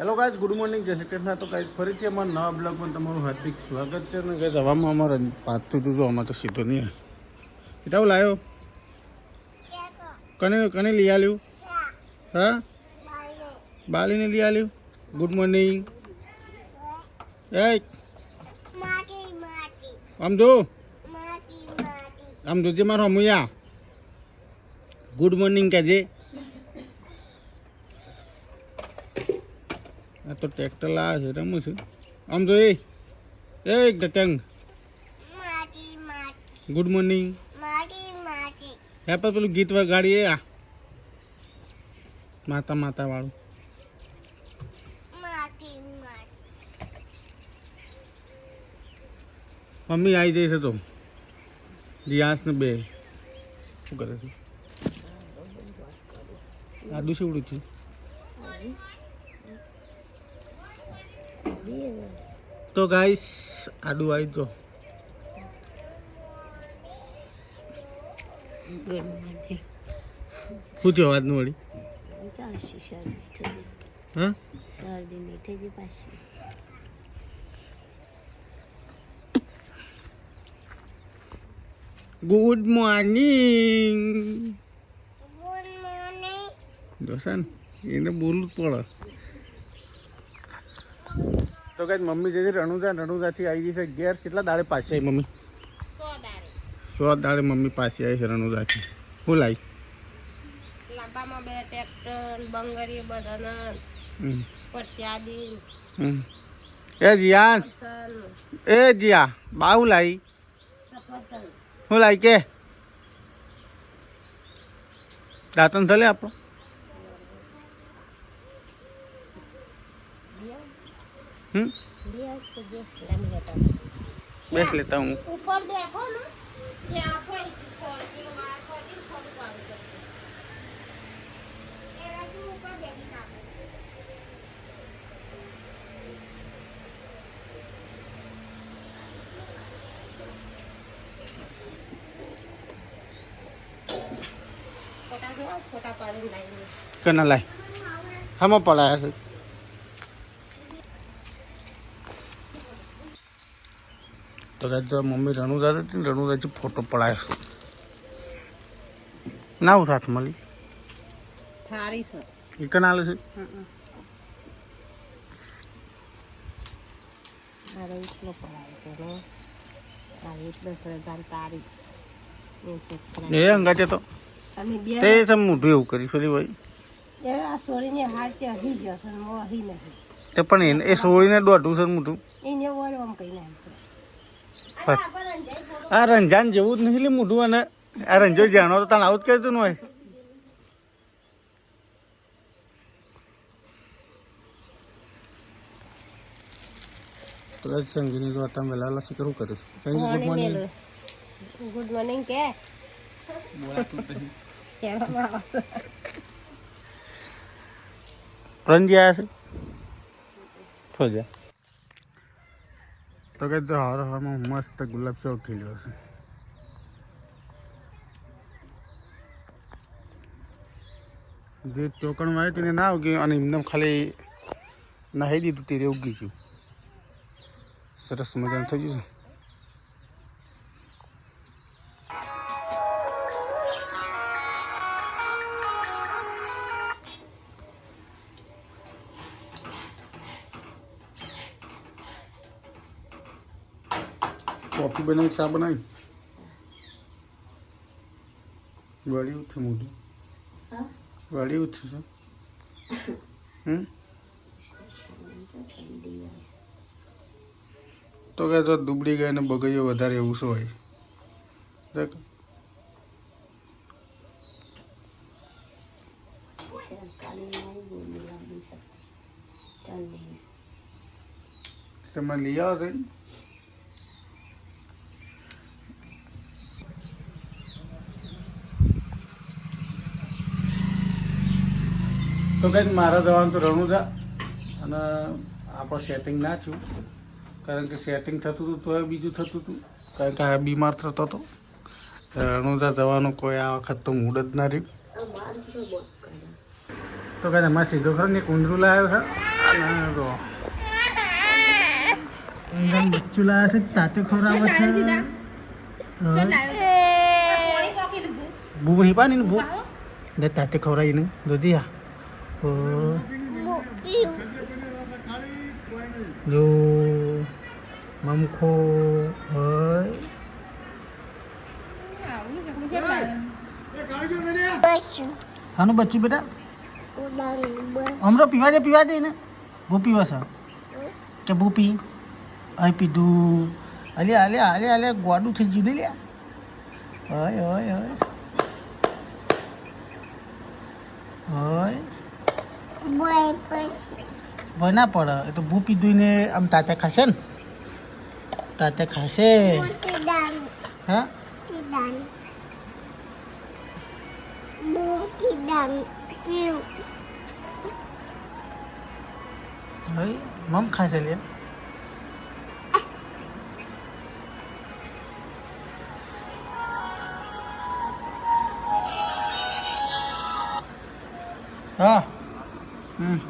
Hello guys good morning જય શ્રી કૃષ્ણ. તો guys ફરીથી અમારા નવા બ્લોગમાં તમારું હાર્દિક સ્વાગત છે ને ગાઈઝ હવામાં અમારે પાછું તું જો અમારે તો સીધો નહીં. આવે લાવ્યો કને કને લઈ આવ્યું હા? બાલીને લઈ આવ્યું ગુડ મોર્નિંગ એ આમ જો. આમ જોજે મારો અમુયા ગુડ મોર્નિંગ કહેજે. તો ટ્રેક્ટર લાવે છે, રમું છું. આમ જો એ એ ગટંગ. ગુડ મોર્નિંગ હે પર પેલું ગીત વગાડી આ. માતા માતા વાળું. મમ્મી આવી જઈ છે તો. રિયાસ ને બે. શું કરે છે? શું ઉડું છું. તો ગાઈસ આડું આવી જો શું થયો વાતનું વળી ગુડ પાછી. ગુડ મોર્નિંગ દોસાન એને બોલવું જ પડે. તો કઈ મમ્મી જતી રણુદા રણુજાથી આવી જશે ઘેર. કેટલા દાડે પાછી આવી મમ્મી? સો દાડે મમ્મી પાછી આવી છે લાંબામાં બે ટ્રેક્ટર બંગરી બધાના પરસ્યાદી એ જીયાસ એ જીયા બાહુ લાવી સફરજન. શું લાવી કે? દાંતન થલે આપણો? હમ? બેસ લેતા હું. ઉપર બેઠો ને ત્યાં કોઈ ફોન પેલો બહાર કોઈ ફોન પાડું એનાથી ઉપર બેસી નાખો. ફોટા જો ફોટા કના લાય? હમ પડાયા છે. તો કાંઈ તો મમ્મી રણુદા હતી ને રણુદાથી ફોટો પડાયો ના હું સાથ મળી. એક કના છે એ છે તો. તે સમ મોઢું એવું કરી સોરી ભાઈ. ને તે પણ એ સોળીને દોઢું છે મોઢું. એને આ રંજાન જેવું જ નહીં લે મોઢું અને આ રંજો જાણો તો તને આવું જ કહેતું ન હોય તો આજ સંગીની જો તમે વહેલા લસી કરવું કરે છે સંગી ગુડ મોર્નિંગ ગુડ મોર્નિંગ કે રંજી આવ્યા છે છો જા તો કે તો હવાર હવારમાં મસ્ત ગુલાબ શોખ ખીલ્યો છે જે ટોકણમાં તેને ના ઉગી અને એમને ખાલી નાહી દીધું તે ઉગી ગયું. સરસ મજાનું થઈ ગયું છે. કોફી બનાવી ચા બનાવી? વળી ઉઠ્યું મોઢું. વળી ઉઠ્યું છે. હમ? તો કે તો દુબળી ગાય ને બગૈયો વધારે એવું શું હોય? દેખ. તમે લઈ આવો તો કંઈ મારા જવાનું તો રણુજા અને આપણે સેટિંગ ના છું. કારણ કે સેટિંગ થતું હતું તોય બીજું થતું હતું. કારણ કે આ બીમાર થતો હતો. રણુજા જવાનું કોઈ આ વખત તો મૂડ જ ના રહ્યું. તો કાંઈ એમાં સીધો ખરો ને એક ઊંધરું લાવ્યો છે તો બચ્ચું લાવ્યા છે તાતે ખોરાવે છે. બૂબ નહીં પાની ને ને તાતે ખવડાવી ને દોધી આ. જો, મમખો હાનું બચ્ચું બેટા? હમરો પીવા દે પીવા દે ને પીવા છે. કે બહુ પી. અહીં પીધું. અલે અલે અલે અલે, ગોડું થઈ ગયું લ્યા. હોય હોય હોય. હોય. ભય ના પડે. એ તો ભૂ પીધું ને આમ તાતે ખાશે ને? તાતે ખાશે. હા? ભાઈ મમ ખાશે લે. હા. હમ